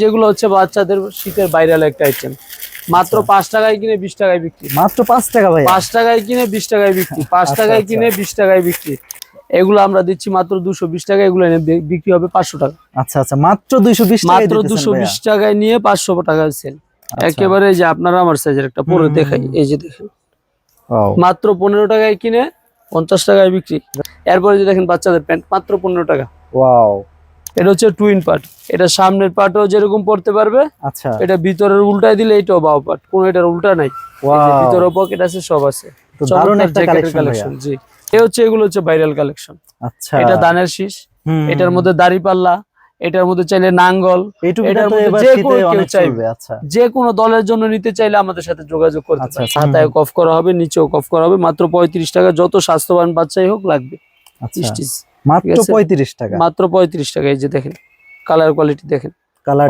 যেগুলো হচ্ছে বাচ্চাদের শীতের বাইরাল একটা আইটেম মাত্র আচ্ছা। পাঁচ টাকায় কিনে বিশ টাকায় বিক্রি। মাত্র পাঁচ টাকা ভাই পাঁচ টাকায় কিনে বিশ টাকায় বিক্রি। পাঁচ আচ্ছা, টাকায় আচ্ছা। কিনে বিশ টাকায় বিক্রি। এগুলো আমরা দিচ্ছি মাত্র দুশো বিশ টাকা এগুলো বিক্রি হবে পাঁচশো টাকা। আচ্ছা আচ্ছা। মাত্র দুইশো বিশ মাত্র দুশো বিশ টাকায় নিয়ে পাঁচশো টাকা সেল। একেবারে যে আপনারা আমার সাইজের একটা পরে দেখাই। এই যে দেখেন। মাত্র পনেরো টাকায় কিনে পঞ্চাশ টাকায় বিক্রি। এরপরে যে দেখেন বাচ্চাদের প্যান্ট মাত্র পনেরো টাকা। ওয়াও। এটা হচ্ছে টুইন পার্ট এটা সামনের পার্টও যেরকম পড়তে পারবে আচ্ছা। এটা ভিতরের উল্টায় দিলে এটাও বাও পার্ট কোনো এটার উল্টা নাই। ভিতরে পকেট আছে সব আছে। দারুণ একটা কালেকশন জি। এ হচ্ছে এগুলো হচ্ছে ভাইরাল কালেকশন আচ্ছা। এটা দানের শীষ হুম, এটার মধ্যে দাড়ি পাল্লা এটার মধ্যে চাইলে নাঙ্গল যে কোনো। আচ্ছা। দলের জন্য নিতে চাইলে আমাদের সাথে যোগাযোগ করতে আচ্ছা, হাতায় কফ করা হবে নিচেও কফ করা হবে মাত্র পঁয়ত্রিশ টাকা যত স্বাস্থ্যবান বাচ্চাই হোক লাগবে। আচ্ছা। মাত্র পঁয়ত্রিশ টাকা। মাত্র পঁয়ত্রিশ টাকা এই যে দেখেন কালার কোয়ালিটি দেখেন।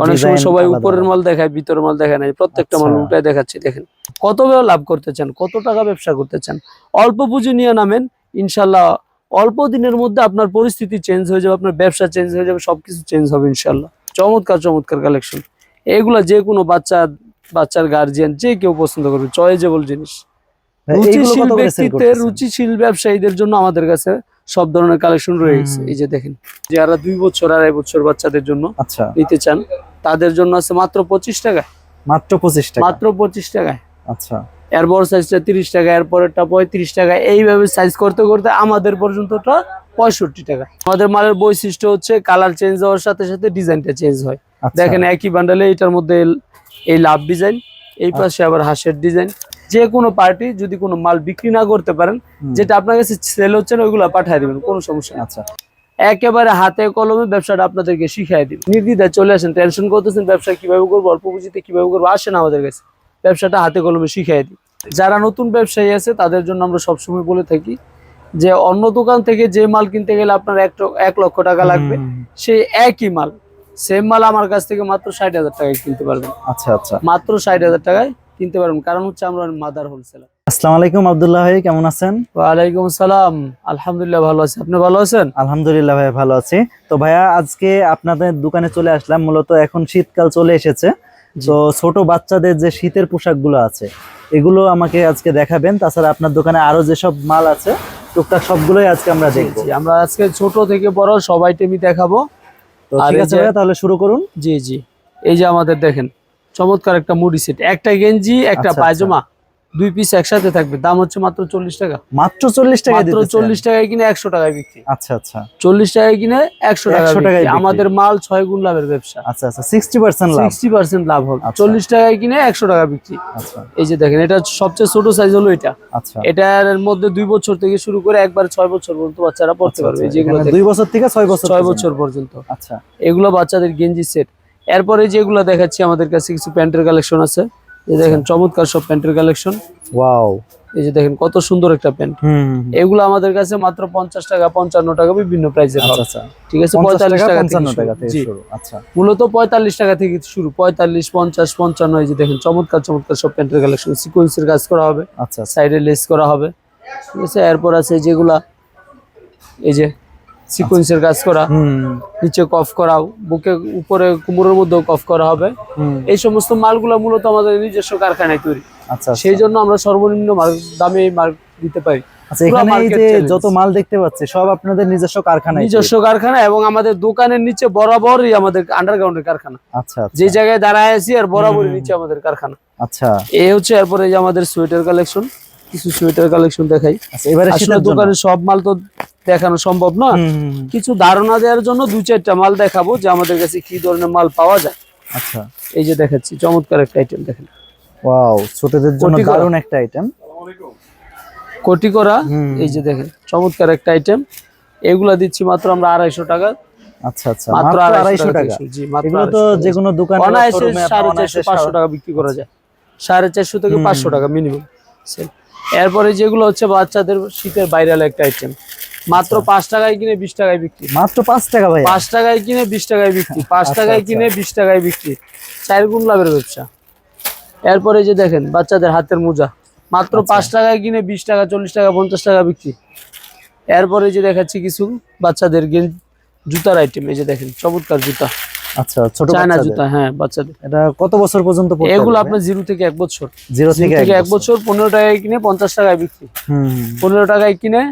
অনেক সময় সবাই উপরের মাল দেখায় ভিতরের মাল দেখায় না প্রত্যেকটা মাল আচ্ছা। উল্টায় দেখাচ্ছে দেখেন। কত লাভ করতে চান কত টাকা ব্যবসা করতে চান। অল্প পুঁজি নিয়ে নামেন ইনশাল্লাহ অল্প দিনের মধ্যে আপনার পরিস্থিতি চেঞ্জ হয়ে যাবে আপনার ব্যবসা চেঞ্জ হয়ে যাবে সবকিছু চেঞ্জ হবে ইনশাল্লাহ। চমৎকার চমৎকার কালেকশন এগুলা যে কোনো বাচ্চা বাচ্চার গার্জিয়ান যে কেউ পছন্দ করবে চয়েজেবল জিনিস। রুচিশীল ব্যক্তিত্বের রুচিশীল ব্যবসায়ীদের জন্য আমাদের কাছে সব ধরনের কালেকশন রয়ে গেছে এই যে দেখেন যারা দুই বছর আড়াই বছর বাচ্চাদের জন্য আচ্ছা। নিতে চান তাদের জন্য আছে মাত্র পঁচিশ টাকা মাত্র পঁচিশ টাকা মাত্র পঁচিশ টাকায়। আচ্ছা। এর বড় সাইজটা তিরিশ টাকা এর পরেরটা পঁয়ত্রিশ টাকা এইভাবে সাইজ করতে করতে আমাদের পর্যন্তটা পঁয়ষট্টি টাকা। আমাদের মালের বৈশিষ্ট্য হচ্ছে কালার চেঞ্জ হওয়ার সাথে সাথে ডিজাইনটা চেঞ্জ হয়। আচ্ছা। দেখেন একই বান্ডালে এটার মধ্যে এই লাভ ডিজাইন এই পাশে আবার হাঁসের ডিজাইন যে কোনো পার্টি যদি কোনো মাল বিক্রি না করতে পারেন যেটা আপনার কাছে সেল হচ্ছে না ওইগুলো পাঠিয়ে দেবেন কোনো সমস্যা আচ্ছা। একেবারে হাতে কলমে ব্যবসাটা আপনাদেরকে শিখাই দিবে। নির্দ্বিধায় চলে আসেন টেনশন করতেছেন ব্যবসা কীভাবে করব অল্প পুঁজিতে কীভাবে করব আসেন আমাদের কাছে। ব্যবসাটা হাতে কলমে শিখাই দিই যারা নতুন ব্যবসায়ী আছে তাদের জন্য আমরা সবসময় বলে থাকি যে অন্য দোকান থেকে যে মাল কিনতে গেলে আপনার এক লক্ষ টাকা লাগবে। সেই একই মাল সেম মাল আমার কাছ থেকে মাত্র ষাট হাজার টাকায় কিনতে পারবেন। আচ্ছা আচ্ছা। মাত্র ষাট হাজার টাকায় কিনতে পারবেন কারণ হচ্ছে আমরা মাদার হোলসেলার আসসালামু আলাইকুম আব্দুল্লাহ ভাই কেমন আছেন? ওয়ালাইকুম আসসালাম। আলহামদুলিল্লাহ ভালো আছি। আপনি ভালো আছেন? আলহামদুলিল্লাহ ভাই ভালো আছি। তো ভাইয়া আজকে আপনাদের দোকানে চলে আসলাম মূলত এখন শীতকাল চলে এসেছে। তো ছোট বাচ্চাদের যে শীতের পোশাকগুলো আছে এগুলো আমাকে আজকে দেখাবেন। তাছাড়া আপনার দোকানে আরও যেসব মাল আছে টুকটাক সবগুলোই আজকে আমরা দেখব। জি, আমরা আজকে ছোট থেকে বড় সব আইটেমই দেখাবো। তো ঠিক আছে ভাইয়া তাহলে শুরু করুন। জি জি। এই যে আমাদের দেখেন চমৎকার একটা মুডি সেট। একটা গেঞ্জি একটা আচ্ছা, পায়জামা দুই পিস একসাথে থাকবে। দাম হচ্ছে মাত্র চল্লিশ টাকা। মাত্র চল্লিশ টাকা মাত্র চল্লিশ টাকায় কিনে একশো টাকায় বিক্রি। আচ্ছা আচ্ছা। চল্লিশ টাকায় কিনে একশো 100 টাকা। আমাদের মাল ছয় গুণ লাভের ব্যবসা। আচ্ছা আচ্ছা। সিক্সটি পার্সেন্ট লাভ। সিক্সটি পার্সেন্ট লাভ হবে। আচ্ছা। চল্লিশ টাকায় কিনে একশো টাকা বিক্রি। আচ্ছা। এই যে দেখেন এটা সবচেয়ে ছোট সাইজ হলো এটা। আচ্ছা। এটার মধ্যে দুই বছর থেকে শুরু করে একবার ছয় বছর পর্যন্ত বাচ্চারা পড়তে আচ্ছা, পারবে। আচ্ছা, যেগুলো দুই বছর থেকে ছয় বছর ছয় বছর পর্যন্ত। আচ্ছা। এগুলো বাচ্চাদের গেঞ্জি সেট। এরপরে যেগুলো দেখাচ্ছি আমাদের কাছে কিছু প্যান্টের কালেকশন আছে। এই দেখেন চমৎকার সব প্যান্টের কালেকশন। ওয়াও। এই যে দেখেন কত সুন্দর একটা প্যান্ট। হুম এগুলো আমাদের কাছে মাত্র পঞ্চাশ টাকা পঞ্চান্ন টাকা বিভিন্ন প্রাইসের আচ্ছা আচ্ছা। ঠিক আছে পঁয়তাল্লিশ টাকা টাকা থেকে থেকে শুরু। আচ্ছা। মূলত পঁয়তাল্লিশ টাকা থেকে শুরু। পঁয়তাল্লিশ পঞ্চাশ পঞ্চান্ন এই যে দেখেন চমৎকার চমৎকার সব প্যান্টের কালেকশন। সিকোয়েন্সের কাজ করা হবে। আচ্ছা আচ্ছা। সাইডে লেস করা হবে। ঠিক আছে এরপর আছে যেগুলা এই যে সিকোয়েন্সের কাজ করা হুম। নিচে কফ করা বুকে উপরে কোমরের মধ্যেও কফ করা হবে। এই সমস্ত মালগুলো মূলত আমাদের নিজস্ব কারখানায় তৈরি। আচ্ছা সেই জন্য আমরা সর্বনিম্ন মাল- দামে মাল দিতে পারি। আচ্ছা এখানে এই যে যত মাল দেখতে পাচ্ছি সব আপনাদের নিজস্ব কারখানায় নিজস্ব কারখানা এবং আমাদের দোকানের নিচে বরাবরই আমাদের আন্ডারগ্রাউন্ডের কারখানা। আচ্ছা আচ্ছা। যে জায়গায় দাঁড়ায় আছি আর বরাবরই নিচে আমাদের কারখানা। আচ্ছা। এই হচ্ছে এরপরে যে আমাদের সোয়েটার কালেকশন কিছু সোয়েটার কালেকশন দেখাই। আচ্ছা এবারে আসলে দোকানে সব মাল তো দেখানো সম্ভব না। কিছু ধারণা দেওয়ার জন্য দুই চারটা মাল দেখাবো যে আমাদের কাছে কি ধরনের মাল পাওয়া যায়। আচ্ছা। এই যে দেখাচ্ছি চমৎকার একটা আইটেম দেখেন। ওয়াও ছোটদের জন্য। দারুণ একটা আইটেম কোটি করা এই যে দেখেন চমৎকার একটা আইটেম এগুলা দিচ্ছি মাত্র আমরা আড়াইশো টাকা। আচ্ছা আচ্ছা মাত্র আড়াইশো টাকা জি মাত্র তো যে কোনো দোকানে অনায়াসে সাড়ে চারশো পাঁচশো টাকা বিক্রি করা যায়। সাড়ে চারশো থেকে। পাঁচশো টাকা মিনিমাম এরপরে যেগুলো হচ্ছে বাচ্চাদের শীতের বাইরাল একটা আইটেম মাত্র আচ্ছা। পাঁচ টাকায় কিনে বিশ টাকায় বিক্রি। মাত্র পাঁচ টাকা ভাই পাঁচ টাকায় কিনে বিশ টাকায় বিক্রি। পাঁচ আচ্ছা, টাকায় আচ্ছা। কিনে বিশ টাকায় বিক্রি। চার গুণ লাভের ব্যবসা। এরপরে যে দেখেন বাচ্চাদের হাতের মোজা। মাত্র। পাঁচ টাকায় কিনে বিশ টাকা চল্লিশ টাকা পঞ্চাশ টাকা বিক্রি। এরপরে যে দেখাচ্ছি কিছু বাচ্চাদের গেন জুতার আইটেম এই যে দেখেন চমৎকার জুতা। আচ্ছা ছোট চায়না জুতা হ্যাঁ বাচ্চাদের। এটা কত বছর পর্যন্ত পড়তে এগুলো আপনার জিরো থেকে এক বছর। জিরো থেকে এক বছর পনেরো টাকায় কিনে পঞ্চাশ টাকায় বিক্রি। হুম। পনেরো টাকায় কিনে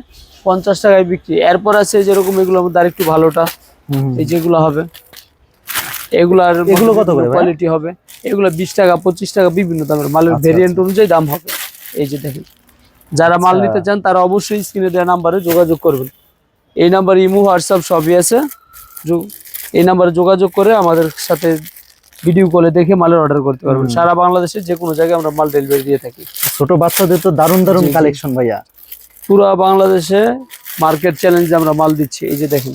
পঞ্চাশ টাকায় বিক্রি। এরপর আছে যেরকম এগুলোর মধ্যে আরেকটু ভালোটা এই যেগুলো হবে। এগুলার এগুলো কত করে কোয়ালিটি হবে। এগুলো বিশ টাকা পঁচিশ টাকা বিভিন্ন দামের মালের আচ্ছা, ভেরিয়েন্ট অনুযায়ী দাম হবে। এই যে দেখেন যারা মাল আচ্ছা। নিতে চান তারা অবশ্যই স্ক্রিনে দেওয়া নাম্বারে যোগাযোগ করবেন। এই নাম্বার ইমো হোয়াটসঅ্যাপ সবই আছে। এই নাম্বারে যোগাযোগ করে আমাদের সাথে ভিডিও কলে দেখে মালের অর্ডার করতে পারবেন। সারা বাংলাদেশে যে কোনো জায়গায় আমরা মাল ডেলিভারি দিয়ে থাকি। ছোট বাচ্চাদের তো দারুণ দারুণ। কালেকশন ভাইয়া। পুরো বাংলাদেশে মার্কেট চ্যালেঞ্জে আমরা মাল দিচ্ছি। এই যে দেখেন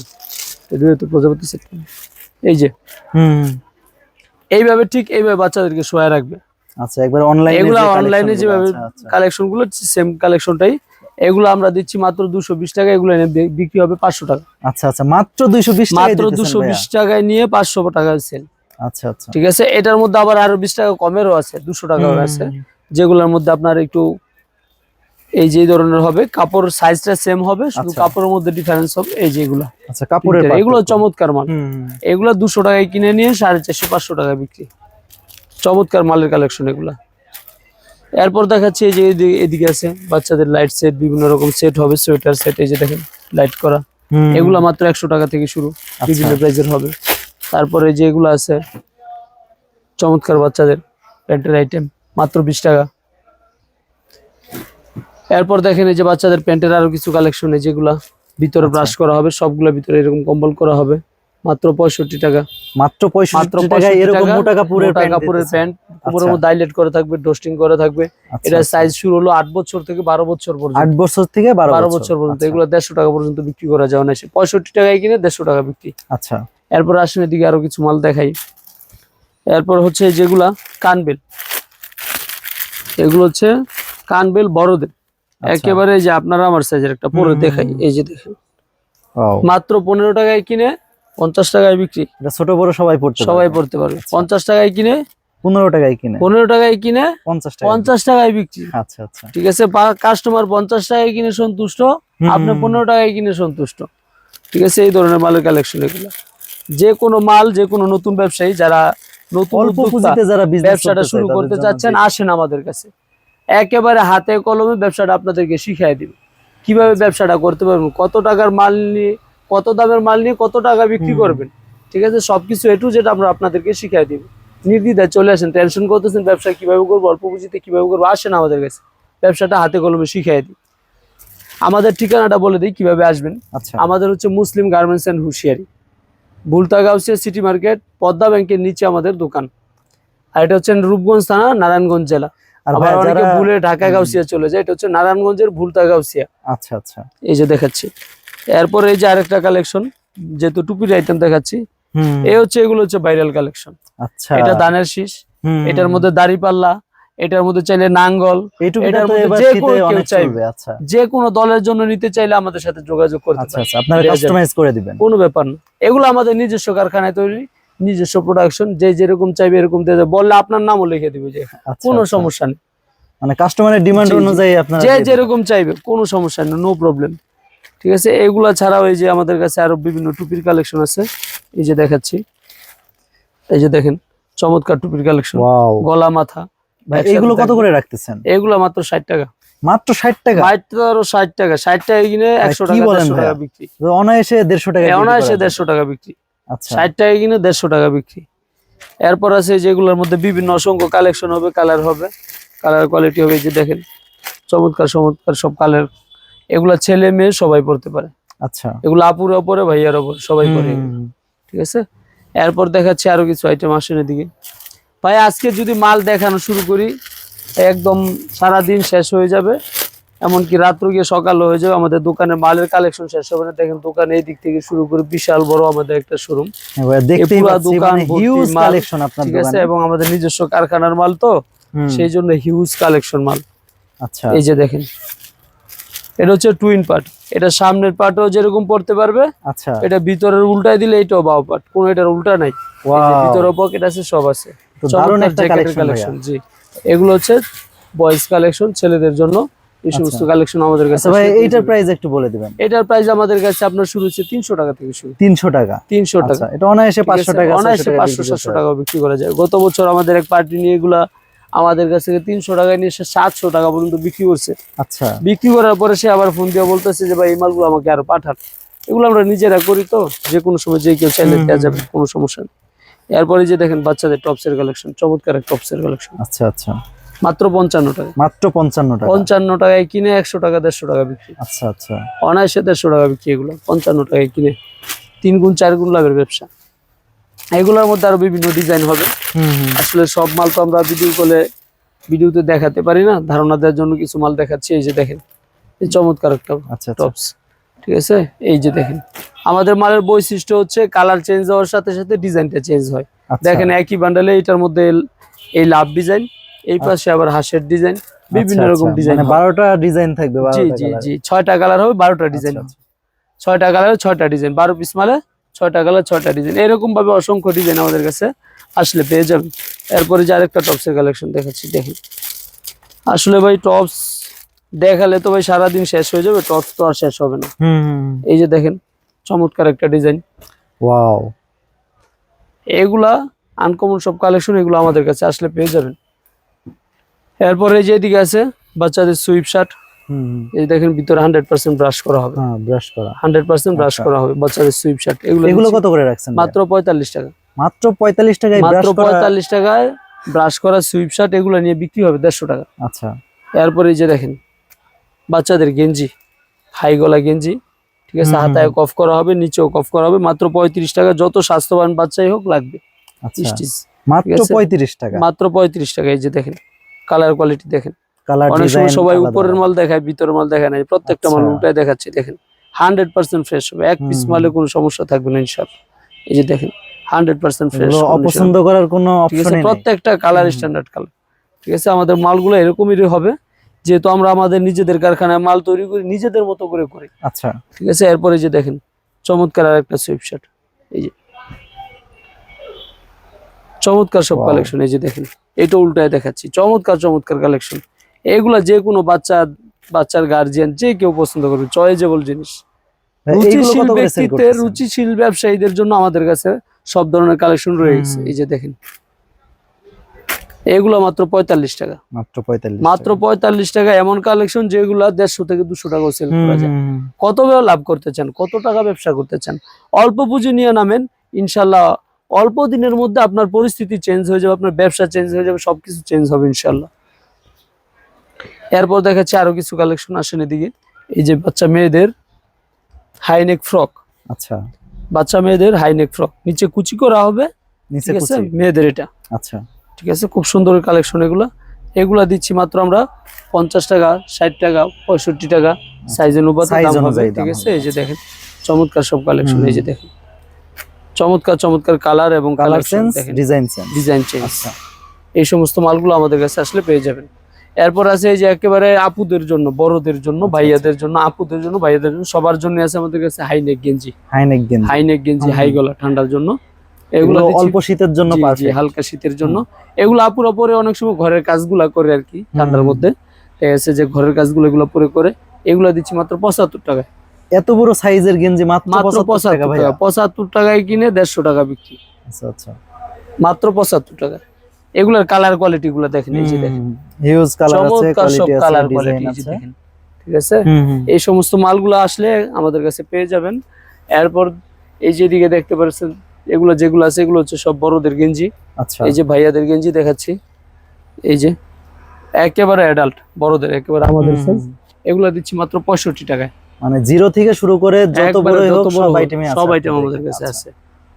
তো প্রজাপতি সেট এই যে। হুম। এইভাবে ঠিক এইভাবে বাচ্চাদেরকে শোয়া রাখবে। আচ্ছা একবার অনলাইনে এগুলো অনলাইনে যেভাবে কালেকশনগুলো সেম কালেকশনটাই এগুলো আমরা দিচ্ছি মাত্র দুশো বিশ টাকা এগুলো এনে বিক্রি হবে পাঁচশো টাকা। আচ্ছা আচ্ছা মাত্র দুইশো বিশ মাত্র দুশো বিশ টাকায় নিয়ে পাঁচশো টাকা সেল আচ্ছা আচ্ছা। ঠিক আছে? এটার মধ্যে আবার আরও বিশ টাকা কমেরও আছে দুশো টাকাও আছে। যেগুলোর মধ্যে আপনার একটু এই যে ধরনের হবে কাপড় সাইজটা সেম হবে শুধু আচ্ছা। কাপড়ের মধ্যে ডিফারেন্স হবে এই যে এগুলা। আচ্ছা কাপড়ের এগুলো চমৎকার মাল। এগুলো দুশো টাকায় কিনে নিয়ে সাড়ে চারশো পাঁচশো টাকা বিক্রি। চমৎকার মালের কালেকশন এগুলা। এরপর দেখাচ্ছি এই যে এদি- এদিকে আছে বাচ্চাদের লাইট সেট বিভিন্ন রকম সেট হবে সোয়েটার সেট এই যে দেখেন লাইট করা। এগুলো মাত্র একশো টাকা থেকে শুরু আচ্ছা। বিভিন্ন প্রাইজের হবে। তারপরে যে এগুলো আছে চমৎকার বাচ্চাদের প্যান্টের আইটেম মাত্র বিশ টাকা। এরপর দেখেন এই যে বাচ্চাদের প্যান্টের আরও কিছু কালেকশন যেগুলা ভিতরে আচ্ছা। ব্রাশ করা হবে সবগুলো ভিতরে এরকম কম্বল করা হবে। মাত্র পঁয়ষট্টি টাকা। মাত্র পঁয়ষট্টি 65 এরকম টাকা, মোটা কাপড়ের প্যান্ট কাপড়ের। প্যান্ট আচ্ছা। মধ্যে হাইলাইট করা থাকবে ডোস্টিং করে থাকবে। আচ্ছা, এটা আচ্ছা। সাইজ শুরু হলো আট বছর থেকে বারো বছর পর্যন্ত। আট বছর থেকে বারো বছর। পর্যন্ত। আচ্ছা, এগুলো দেড়শো টাকা পর্যন্ত বিক্রি করা যায় না পঁয়ষট্টি টাকায় কিনে দেড়শো টাকা বিক্রি। আচ্ছা। এরপর আসেন এদিকে আরও কিছু মাল দেখাই। এরপর হচ্ছে যেগুলা কানবেল। এগুলো হচ্ছে কানবেল বড়দের। একেবারে যে আপনারা আমার সাইজের একটা পরে আচ্ছা। দেখাই। এই যে দেখেন। মাত্র পনেরো টাকায় কিনে পঞ্চাশ টাকায় বিক্রি। ছোট বড় সবাই পড়তে সবাই পড়তে পারবে। পঞ্চাশ টাকায় কিনে পনেরো টাকায় কিনে। পনেরো টাকায় কিনে পঞ্চাশ পঞ্চাশ টাকায় বিক্রি। আচ্ছা আচ্ছা। ঠিক আছে কাস্টমার পঞ্চাশ টাকায় কিনে সন্তুষ্ট আপনি পনেরো টাকায় কিনে সন্তুষ্ট। ঠিক আছে এই ধরনের মালের কালেকশন এগুলো। যে কোনো মাল যে কোনো নতুন ব্যবসায়ী যারা নতুন অল্প পুঁজিতে যারা ব্যবসাটা শুরু করতে চাচ্ছেন আসেন আমাদের কাছে। একেবারে হাতে কলমে ব্যবসাটা আপনাদেরকে শিখিয়ে দিব। কীভাবে ব্যবসাটা করতে পারবেন কত টাকার মাল নিয়ে কত দামের মাল নিয়ে কত টাকা বিক্রি করবেন? ঠিক আছে সবকিছু এটু যেটা আমরা আপনাদেরকে শিখিয়ে দিব। নির্দ্বিধায় চলে আসেন টেনশন করতেছেন ব্যবসা কীভাবে করব অল্প পুঁজিতে কীভাবে করব আসেন আমাদের কাছে। ব্যবসাটা হাতে কলমে শিখিয়ে দিই। আমাদের ঠিকানাটা বলে দিই কীভাবে আসবেন। আচ্ছা। আমাদের হচ্ছে মুসলিম গার্মেন্টস অ্যান্ড হুঁশিয়ারি বুলতাগাউসিয়া সিটি মার্কেট পদ্মা ব্যাংকের নিচে আমাদের দোকান। আর এটা হচ্ছে রূপগঞ্জ থানা নারায়ণগঞ্জ জেলা। আর আবার ভাই অনেকে ভুলে ঢাকা গাউসিয়া চলে যায় এটা হচ্ছে নারায়ণগঞ্জের ভুলতা গাউসিয়া আচ্ছা আচ্ছা। এই যে দেখাচ্ছি। এরপর এই যে আরেকটা কালেকশন যেহেতু টুপির আইটেম দেখাচ্ছি এই হচ্ছে এগুলো হচ্ছে ভাইরাল কালেকশন আচ্ছা। এটা দানের শীষ এটার মধ্যে দাড়ি পাল্লা এটার মধ্যে চাইলে নাঙ্গল এটার মধ্যে যে কোনো কেউ চাইবে। আচ্ছা। যে কোনো দলের জন্য নিতে চাইলে আমাদের সাথে যোগাযোগ করতে আচ্ছা আচ্ছা আপনারা কাস্টমাইজ করে দিবেন। কোনো ব্যাপার না। এগুলো আমাদের নিজস্ব কারখানায় তৈরি নিজস্ব প্রোডাকশন যে যেরকম চাইবে এরকম দিয়ে বললে আপনার নামও লিখে দিবে যে কোনো। সমস্যা নেই। মানে কাস্টমারের ডিমান্ড। অনুযায়ী আপনারা যে যেরকম চাইবে কোনো সমস্যা নেই নো প্রবলেম ঠিক আছে? এগুলা ছাড়াও এই যে আমাদের কাছে আরও বিভিন্ন টুপির কালেকশন আছে। এই যে দেখাচ্ছি। এই যে দেখেন চমৎকার টুপির কালেকশন গলা মাথা। ভাই এগুলো কত করে রাখতেছেন? এগুলা মাত্র ষাট টাকা। মাত্র ষাট টাকা? মাত্র ষাট টাকা। ষাট টাকা কিনে একশো টাকা? বিক্রি। অনায়াসে দেড়শো টাকা অনায়াসে দেড়শো টাকা বিক্রি। আচ্ছা। ষাট টাকা কিনে দেড়শো টাকা বিক্রি। এরপর আছে যেগুলোর মধ্যে বিভিন্ন অসংখ্য কালেকশন হবে কালার হবে। কালার কোয়ালিটি হবে এই যে দেখেন। চমৎকার চমৎকার সব কালার এগুলা ছেলে মেয়ে সবাই পড়তে পারে। আচ্ছা। এগুলো আপুর ওপরে ভাইয়ার ওপরে সবাই পরে ঠিক আছে? এরপর দেখাচ্ছি আরও কিছু আইটেম আসেন এদিকে। ভাই আজকে যদি মাল দেখানো শুরু করি একদম সারা দিন শেষ হয়ে যাবে। এমনকি রাত্র গিয়ে সকাল হয়ে যাবে। আমাদের দোকানে মালের কালেকশন শেষ হবে না। দেখেন দোকানে এই দিক থেকে শুরু করে বিশাল বড় আমাদের একটা শোরুম হ্যাঁ মানে ঠিক আছে? এবং আমাদের নিজস্ব কারখানার মাল তো। সেই জন্য হিউজ কালেকশন মাল। আচ্ছা। এই যে দেখেন এটা হচ্ছে টুইন পার্ট এটা সামনের পার্টও যেরকম পড়তে পারবে আচ্ছা। এটা ভিতরের উল্টায় দিলে এটাও বাও পার্ট কোনো এটার উল্টা নাই। ভিতরে পকেট আছে সব আছে। দারুণ একটা কালেকশন জি। এগুলো হচ্ছে বয়েজ কালেকশন ছেলেদের জন্য এই সমস্ত আচ্ছা। কালেকশন আমাদের কাছে আচ্ছা ভাই এইটার। প্রাইস একটু বলে দিবেন। এটার প্রাইস আমাদের কাছে আপনার শুরু হচ্ছে তিনশো টাকা থেকে শুরু। তিনশো টাকা? তিনশো টাকা। আচ্ছা এটা অনায়াসে ঠিক পাঁচশো আছে? টাকা অনায়াসে 600 টাকা পাঁচশো বিক্রি সাতশো করতে টাকা বিক্রি করা যায়। গত বছর আমাদের এক পার্টি নিয়ে এগুলা আমাদের কাছ থেকে তিনশো টাকায় নিয়ে সে সাতশো টাকা পর্যন্ত বিক্রি করছে। আচ্ছা। বিক্রি করার পরে সে আবার ফোন দিয়ে বলতেছে যে ভাই এই মালগুলো আমাকে আরও পাঠান। এগুলো আমরা নিজেরা করি তো যে কোনো সময় যে কেউ চাইলে দেওয়া যাবে কোনো সমস্যা নেই। এরপরে যে দেখেন বাচ্চাদের টপসের কালেকশন চমৎকার এক টপসের কালেকশন আচ্ছা আচ্ছা। মাত্র পঞ্চান্ন টাকা। মাত্র পঞ্চান্ন টাকা। পঞ্চান্ন টাকায় কিনে একশো টাকা দেড়শো টাকা বিক্রি। আচ্ছা আচ্ছা। অনায়াসে দেড়শো টাকা বিক্রি এগুলো পঞ্চান্ন টাকায় কিনে। তিন গুণ চার গুণ লাভের ব্যবসা। এগুলোর মধ্যে আরও বিভিন্ন ডিজাইন হবে। আসলে সব মাল তো আমরা ভিডিও কলে ভিডিওতে দেখাতে পারি না। ধারণা দেওয়ার জন্য কিছু মাল দেখাচ্ছি। এই যে দেখেন এই চমৎকার একটা আচ্ছা আচ্ছা। টপস ঠিক আছে? এই যে দেখেন আমাদের মালের বৈশিষ্ট্য হচ্ছে কালার চেঞ্জ হওয়ার সাথে সাথে ডিজাইনটা চেঞ্জ হয়। আচ্ছা, দেখেন একই বান্ডালে এটার মধ্যে এই লাভ ডিজাইন এই পাশে আবার হাঁসের ডিজাইন বিভিন্ন আচ্ছা, রকম আচ্ছা, ডিজাইন মানে বারোটা ডিজাইন থাকবে জি জি জি। ছয়টা কালার হবে বারোটা ডিজাইন আচ্ছা, হবে। ছয়টা কালারে ছয়টা ডিজাইন বারো পিস মালে ছয়টা কালার ছয়টা ডিজাইন এরকম ভাবে অসংখ্য ডিজাইন আমাদের কাছে আসলে পেয়ে যাবেন। এরপরে যে আরেকটা টপসের কালেকশন দেখাচ্ছি দেখেন। আসলে ভাই টপস দেখালে তো ভাই সারাদিন শেষ হয়ে যাবে টপস তো আর শেষ হবে না। এই যে দেখেন চমৎকার একটা ডিজাইন ওয়াও এগুলা আনকমন সব কালেকশন এগুলো আমাদের কাছে আসলে পেয়ে যাবেন। এরপরে এই যে এদিকে আছে বাচ্চাদের সুইপ শার্ট। এই দেখেন ভিতরে হান্ড্রেড পার্সেন্ট ব্রাশ করা হবে। হ্যাঁ ব্রাশ করা। Hundred percent brush. করা হবে বাচ্চাদের সুইপ শার্ট এগুলো এগুলো কত করে রাখছেন মাত্র পঁয়তাল্লিশ টাকা। মাত্র পঁয়তাল্লিশ টাকায় মাত্র পঁয়তাল্লিশ টাকায় ব্রাশ করা সুইপ শার্ট এগুলো নিয়ে বিক্রি হবে দেড়শো টাকা। আচ্ছা। এরপরে এই যে দেখেন বাচ্চাদের গেঞ্জি হাই গলা গেঞ্জি ঠিক আছে হাতায় কফ করা হবে নিচেও কফ করা হবে মাত্র পঁয়ত্রিশ টাকা যত স্বাস্থ্যবান বাচ্চাই হোক লাগবে। আচ্ছা। মাত্র পঁয়ত্রিশ টাকা। মাত্র পঁয়ত্রিশ টাকা এই যে দেখেন কালার কোয়ালিটি দেখেন। কালার ডিজাইন সবাই উপরের মাল দেখায় ভিতরের মাল দেখায় না প্রত্যেকটা মাল আচ্ছা। উল্টায় দেখাচ্ছে দেখেন হান্ড্রেড পার্সেন্ট ফ্রেশ হবে এক পিস মালে কোনো সমস্যা থাকবে না ইনশাল্লাহ এই যে দেখেন হান্ড্রেড পার্সেন্ট ফ্রেশ অপছন্দ করার কোনো অপশনই নেই। প্রত্যেকটা কালার স্ট্যান্ডার্ড কালার ঠিক আছে আমাদের মালগুলো এরকমই হবে যেহেতু আমরা আমাদের নিজেদের কারখানায় মাল তৈরি করি নিজেদের মতো করে করি। আচ্ছা। ঠিক আছে এরপরে যে দেখেন চমৎকার আর একটা সুইপ শার্ট এই যে। চমৎকার সব কালেকশন এই যে দেখেন এটা উল্টায় দেখাচ্ছি চমৎকার চমৎকার কালেকশন এগুলা যে কোনো বাচ্চা বাচ্চার গার্জিয়ান যে কেউ পছন্দ করবে চয়েজেবল জিনিস। রুচিশীল কত ব্যক্তিত্বের রুচিশীল ব্যবসায়ীদের জন্য আমাদের কাছে সব ধরনের কালেকশন রয়েছে। এই যে দেখেন। এগুলো মাত্র পঁয়তাল্লিশ টাকা। মাত্র পঁয়তাল্লিশ মাত্র পঁয়তাল্লিশ টাকা এমন কালেকশন যেগুলো দেড়শো থেকে দুশো টাকাও সেল করা যায়। কত লাভ করতে চান? কত টাকা ব্যবসা করতে চান? অল্প পুঁজি নিয়ে নামেন ইনশাল্লাহ অল্প দিনের মধ্যে আপনার পরিস্থিতি চেঞ্জ হয়ে যাবে আপনার ব্যবসা চেঞ্জ হয়ে যাবে সবকিছু চেঞ্জ হবে ইনশাল্লাহ এরপর দেখাচ্ছি আরও কিছু কালেকশন আসেন এদিকে। এই যে বাচ্চা মেয়েদের হাইনেক ফ্রক আচ্ছা। বাচ্চা মেয়েদের হাইনেক ফ্রক নিচে কুচি করা হবে নিচে মেয়েদের এটা। আচ্ছা। ঠিক আছে? খুব সুন্দর কালেকশন এগুলা। এগুলা দিচ্ছি মাত্র আমরা পঞ্চাশ টাকা ষাট টাকা পঁয়ষট্টি টাকা। সাইজ অনুপাতে অনুযায়ী দাম ঠিক আছে? এই যে দেখেন চমৎকার সব কালেকশন এই যে দেখেন। চমৎকার চমৎকার কালার এবং কালার ডিজাইন ডিজাইন চেঞ্জ আচ্ছা। এই সমস্ত মালগুলো আমাদের কাছে আসলে পেয়ে যাবেন। এরপর আছে এই যে একেবারে আপুদের জন্য বড়দের জন্য আচ্ছা, ভাইয়াদের জন্য আপুদের জন্য ভাইয়াদের জন্য সবার জন্য আছে আমাদের কাছে হাইনেক গেঞ্জি। হাইনেক গেঞ্জি। হাইনেক গেঞ্জি হাই গলা ঠান্ডার জন্য। এগুলো অল্প শীতের জন্য হালকা শীতের জন্য। এগুলো আপুরা পরে অনেক সময় ঘরের কাজগুলা করে আর কি ঠান্ডার মধ্যে। ঠিক আছে যে ঘরের কাজগুলো এগুলো পরে করে এগুলো দিচ্ছি মাত্র পঁচাত্তর টাকায়। এত বড় সাইজের গেঞ্জি মাত্র মাত্র 75 টাকা পঁচাত্তর টাকা পঁচাত্তর টাকায় কিনে দেড়শো টাকা বিক্রি। আচ্ছা আচ্ছা। মাত্র পঁচাত্তর টাকা এগুলোর কালার কোয়ালিটি গুলো দেখেন এই যে দেখেন। হিউজ কালার আছে কোয়ালিটি আছে কালার কোয়ালিটি আছে। দেখেন ঠিক আছে? এই সমস্ত মালগুলো আসলে আমাদের কাছে পেয়ে যাবেন। এরপর এই যে দিকে দেখতে পাচ্ছেন এগুলো যেগুলো আছে এগুলো হচ্ছে সব বড়দের গেঞ্জি। আচ্ছা। এই যে ভাইয়াদের গেঞ্জি দেখাচ্ছি। এই যে একেবারে অ্যাডাল্ট বড়দের একেবারে। আমাদের এগুলো দিচ্ছি মাত্র পঁয়ষট্টি টাকায়। মানে জিরো থেকে শুরু করে যত বড় হোক আইটেমে সব আইটেম আমাদের কাছে আচ্ছা। আছে।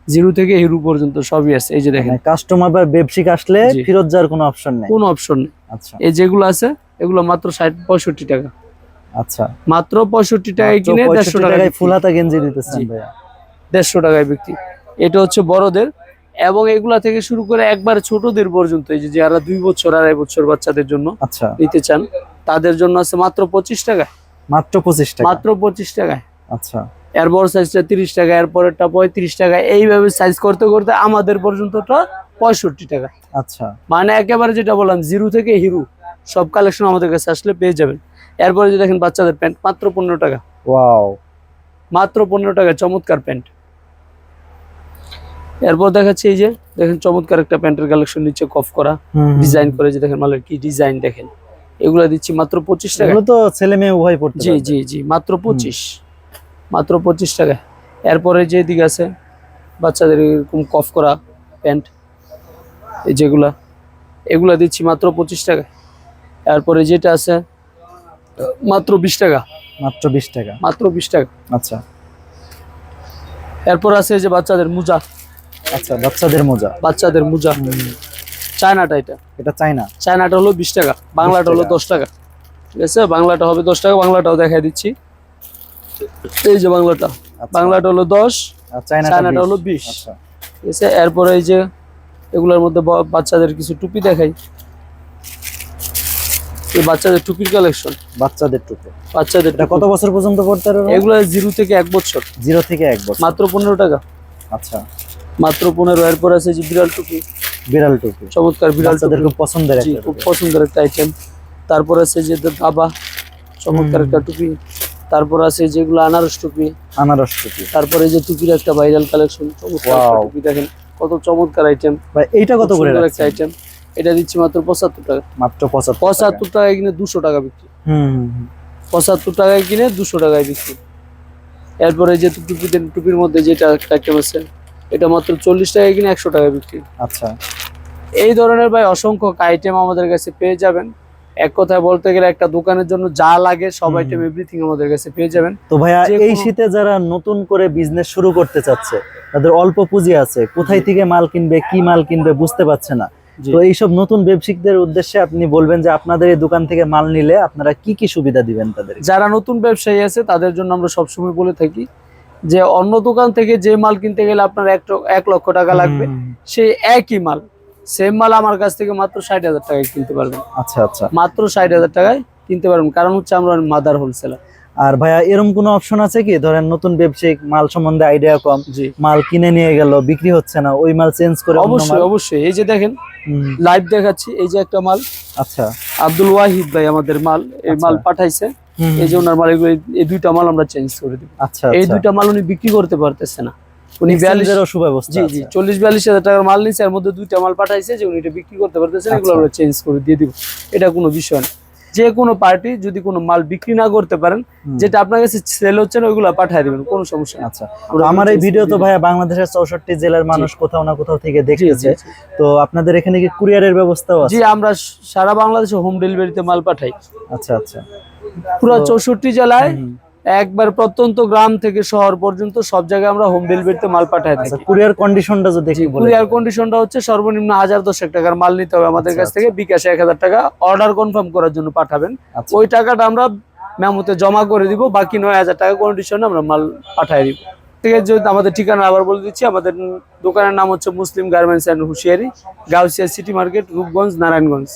জিরো থেকে হিরো পর্যন্ত সবই আছে। এই যে দেখেন। মানে কাস্টমার বা ব্যবসায়িক আসলে ফেরত যাওয়ার কোনো অপশন নেই। কোনো অপশন নেই। আচ্ছা। এই যেগুলো আছে এগুলো মাত্র ষাট পঁয়ষট্টি টাকা। আচ্ছা। মাত্র পঁয়ষট্টি টাকায় কিনে 65 দেড়শো টাকায় ফুল হাতা গেঞ্জি দিতেছেন ভাইয়া। দেড়শো টাকায় বিক্রি। এটা হচ্ছে বড়দের। এবং এগুলা থেকে শুরু করে একবার ছোটদের পর্যন্ত এই যে যারা দুই বছর আড়াই বছর বাচ্চাদের জন্য আচ্ছা। নিতে চান তাদের জন্য আছে মাত্র পঁচিশ টাকা মাত্র পঁচিশ টাকা মাত্র পঁচিশ টাকায়। আচ্ছা। এর বড় সাইজটা তিরিশ টাকা এর পরেরটা পঁয়ত্রিশ টাকা। এইভাবে সাইজ করতে করতে আমাদের পর্যন্তটা পঁয়ষট্টি টাকা। আচ্ছা। মানে একেবারে যেটা বললাম জিরো থেকে হিরো সব কালেকশন আমাদের কাছে আসলে পেয়ে যাবেন। এরপরে যে দেখেন বাচ্চাদের প্যান্ট মাত্র পনেরো টাকা। ওয়াও মাত্র পনেরো টাকা চমৎকার প্যান্ট এরপর দেখাচ্ছি এই যে দেখেন চমৎকার একটা প্যান্টের কালেকশন নিচে কফ করা ডিজাইন করে যে দেখেন মালের কি ডিজাইন দেখেন। এগুলো দিচ্ছি মাত্র পঁচিশ টাকা। তো ছেলে মেয়ে উভয় পড়তে জি জি জি মাত্র পঁচিশ। মাত্র পঁচিশ টাকা। এরপরে যে দিকে আছে বাচ্চাদের এরকম কফ করা প্যান্ট এই যেগুলা এগুলা দিচ্ছি মাত্র পঁচিশ টাকা। এরপরে যেটা আছে মাত্র বিশ টাকা। মাত্র বিশ টাকা। মাত্র বিশ টাকা। আচ্ছা। এরপর আছে এই যে বাচ্চাদের মোজা। আচ্ছা বাচ্চাদের মোজা। বাচ্চাদের মোজা। চায়নাটা এটা। এটা চায়না? চায়নাটা হলো বিশ টাকা বাংলাটা হলো দশ টাকা। ঠিক আছে? বাংলাটা হবে দশ টাকা বাংলাটাও দেখাই দিচ্ছি। এই যে বাংলাটা। আচ্ছা। বাংলাটা হলো দশ চায়নাটা হলো 20 20 আচ্ছা। ঠিক আছে এরপরে এই যে এগুলোর মধ্যে বাচ্চাদের কিছু টুপি দেখাই। এই বাচ্চাদের টুপির কালেকশন বাচ্চাদের টুকরো বাচ্চাদের কত বছর পর্যন্ত পড়তে পারবে? এগুলো জিরো থেকে এক বছর। জিরো থেকে এক বছর। মাত্র পনেরো টাকা। আচ্ছা। মাত্র পনেরো এরপর আছে যে বিড়াল টুপি। বিড়াল টুপি। চমৎকার বিড়াল টুপি। খুব পছন্দের খুব পছন্দের একটা আইটেম তারপর আছে যে দাবা। চমৎকার একটা টুপি। তারপর আছে যেগুলো আনারস টুপি। আনারস টুপি। তারপরে যে টুপির একটা ভাইরাল কালেকশন চমৎকার টুপি দেখেন কত চমৎকার আইটেম ভাই এইটা কত করে একটা আইটেম এটা দিচ্ছি মাত্র পঁচাত্তর টাকা। মাত্র পঁচাত্তর পঁচাত্তর টাকায় কিনে দুশো টাকা বিক্রি। হুম হুম, হুম। পঁচাত্তর টাকায় কিনে দুশো টাকায় বিক্রি। এরপরে যে টুপিতে টুপির মধ্যে যেটা একটা আইটেম আছে এটা মাত্র চল্লিশ টাকায় কিনে একশো টাকায় বিক্রি। আচ্ছা। এই ধরনের ভাই অসংখ্য আইটেম আমাদের কাছে পেয়ে যাবেন। এক কথায় বলতে গেলে একটা দোকানের জন্য যা লাগে সব হুম। আইটেম এভরিথিং আমাদের কাছে পেয়ে যাবেন। তো ভাইয়া এই শীতে যারা নতুন করে বিজনেস শুরু করতে চাচ্ছে তাদের অল্প পুঁজি আছে কোথায় থেকে মাল কিনবে কি মাল কিনবে বুঝতে পারছে না। তো এইসব নতুন ব্যবসায়িকদের উদ্দেশ্যে আপনি বলবেন যে আপনাদের এই দোকান থেকে মাল নিলে আপনারা কি কি সুবিধা দিবেন তাদের? যারা নতুন ব্যবসায়ী আছে তাদের জন্য আমরা সবসময় বলে থাকি যে অন্য দোকান থেকে যে মাল কিনতে গেলে আপনার এক লক্ষ টাকা লাগবে। সেই একই মাল সেম মাল আমার কাছ থেকে মাত্র ষাট হাজার টাকায় কিনতে পারবেন। আচ্ছা আচ্ছা। মাত্র ষাট হাজার টাকায় কিনতে পারবেন কারণ হচ্ছে আমরা মাদার হোলসেলার আর ভাইয়া এরকম কোনো অপশন আছে কি? ধরেন নতুন ব্যবসায়িক মাল সম্বন্ধে আইডিয়া কম মাল কিনে নিয়ে গেল বিক্রি হচ্ছে না ওই মাল চেঞ্জ করে অবশ্যই অবশ্যই। এই যে দেখেন লাইভ দেখাচ্ছি এই যে একটা মাল। আচ্ছা। আব্দুল ওয়াহিদ ভাই আমাদের মাল এই আচ্ছা। মাল পাঠাইছে। এই যে ওনার মাল এই দুইটা মাল আমরা চেঞ্জ করে দিব। আচ্ছা এই আচ্ছা। দুইটা মাল উনি বিক্রি করতে পারতেছে না। উনি সুব্যবস্থা জি জি চল্লিশ বিয়াল্লিশ হাজার টাকার মাল নিচ্ছে এর মধ্যে দুইটা মাল পাঠাইছে যে উনি এটা বিক্রি করতে পারতেছে না এগুলো আচ্ছা। আমরা চেঞ্জ করে দিয়ে দিব। এটা কোনো বিষয় না। যে কোনো পার্টি যদি কোনো মাল বিক্রি না করতে পারেন যেটা আপনার কাছে সেল হচ্ছে না ওইগুলো পাঠিয়ে দিবেন কোনো সমস্যা আচ্ছা। আমার এই ভিডিও তো ভাইয়া বাংলাদেশের চৌষট্টি জেলার মানুষ কোথাও না কোথাও থেকে জি। তো আপনাদের এখানে কি কুরিয়ারের ব্যবস্থাও জি আমরা সারা বাংলাদেশে হোম ডেলিভারিতে মাল পাঠাই। আচ্ছা আচ্ছা। পুরো চৌষট্টি জেলায় একবার প্রত্যন্ত গ্রাম থেকে শহর পর্যন্ত সব জায়গায় আমরা হোম ডেলিভারিতে মাল পাঠাই আচ্ছা থাকি কুরিয়ার কন্ডিশনটা যদি কুরিয়ার। কন্ডিশনটা হচ্ছে সর্বনিম্ন হাজার দশেক টাকার মাল নিতে হবে আমাদের আচ্ছা, কাছ থেকে বিকাশে এক হাজার টাকা অর্ডার কনফার্ম করার জন্য পাঠাবেন। আচ্ছা। ওই টাকাটা আমরা মেমোতে জমা করে দিব বাকি নয় হাজার টাকা কন্ডিশনে আমরা মাল পাঠিয়ে দিব। ঠিক আছে যদি আমাদের ঠিকানা আবার বলে দিচ্ছি আমাদের দোকানের নাম হচ্ছে মুসলিম garments and হুশিয়ারি Gausia city market Rupganj Narayanganj.